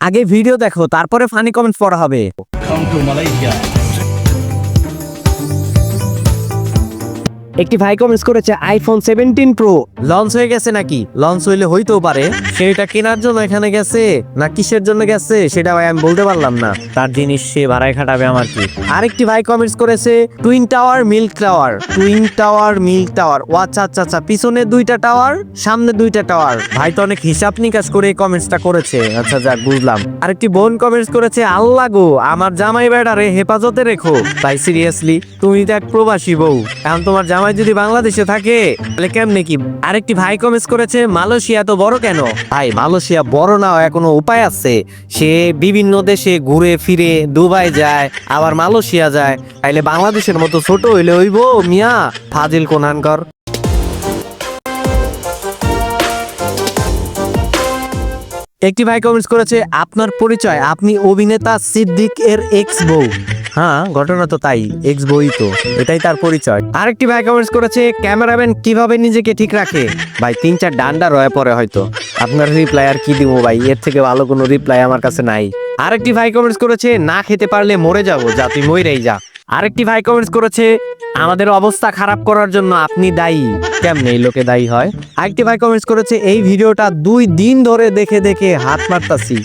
আগে ভিডিও দেখো তারপরে ফানি কমেন্ট পড়া হবে কাম টু. একটি ভাই কমেন্টস করেছে আইফোন সেভেন্টিন প্রো লঞ্চ হয়ে গেছে নাকি? লঞ্চ হইলে হইতেও পারে। সেটা কেনার জন্য এখানে গেছে, না কিসের জন্য গেছে, সেটা ভাই আমি বলতে পারলাম না। তার জিনিস সে ভাড়ায় খাটাবে আমার কি? আরেকটি ভাই কমেন্টস করেছে twin tower milk tower twin tower milk tower ও আচ্ছা আচ্ছা আচ্ছা পিছনে দুইটা টাওয়ার সামনে দুইটা টাওয়ার ভাই তো অনেক হিসাব নিকাশ করে এই কমেন্টসটা করেছে। আচ্ছা যাক, বুঝলাম। আরেকটি বোন কমেন্টস করেছে, আল্লাহ গো, আমার জামাই বেড়ারে হেফাজতে রেখো। তাই সিরিয়াসলি তুমি তো এক প্রবাসী বউ। এখন তোমার জামাই যদি বাংলাদেশে থাকে, তাহলে কেমনে কি? আরেকটি ভাই কমেন্টস করেছে, মালয়েশিয়া তো বড় কেন? ভাই, মালয়েশিয়া বড় না কোনো উপায় আছে। সে বিভিন্ন দেশে ঘুরে ফিরে দুবাই যায়, আবার মালয়েশিয়া যায়। তাইলে বাংলাদেশের মতো ছোট হইলে হইব, মিয়া? ফাজিল কোনানকর। একটি ভাই কমেন্টস করেছে, আপনার পরিচয়, আপনি অভিনেতা সিদ্দিক এর এক্স বউ। হ্যাঁ ঘটনা তো তাই এক্স বই তো, এটাই তার পরিচয়। আরেকটি ভাই কমেন্টস করেছে ক্যামেরাম্যান কীভাবে নিজেকে ঠিক রাখে? ভাই, তিন চার ডান্ডা রয়ে পড়ে হয়তো। আপনার রিপ্লাই আর কি দিব ভাই? এর থেকে ভালো কোনো রিপ্লাই আমার কাছে নাই। আরেকটি ভাই কমেন্টস করেছে, না খেতে পারলে মরে যাব, যা তুই মরেই যা। আরেকটি ভাই কমেন্টস করেছে, আমাদের অবস্থা খারাপ করার জন্য আপনি দায়ী। কেমনে এই লোকে দায়ী হয়? আরেকটি ভাই কমেন্টস করেছে, এই ভিডিওটা দুই দিন ধরে দেখে দেখে হাত মারতাছি।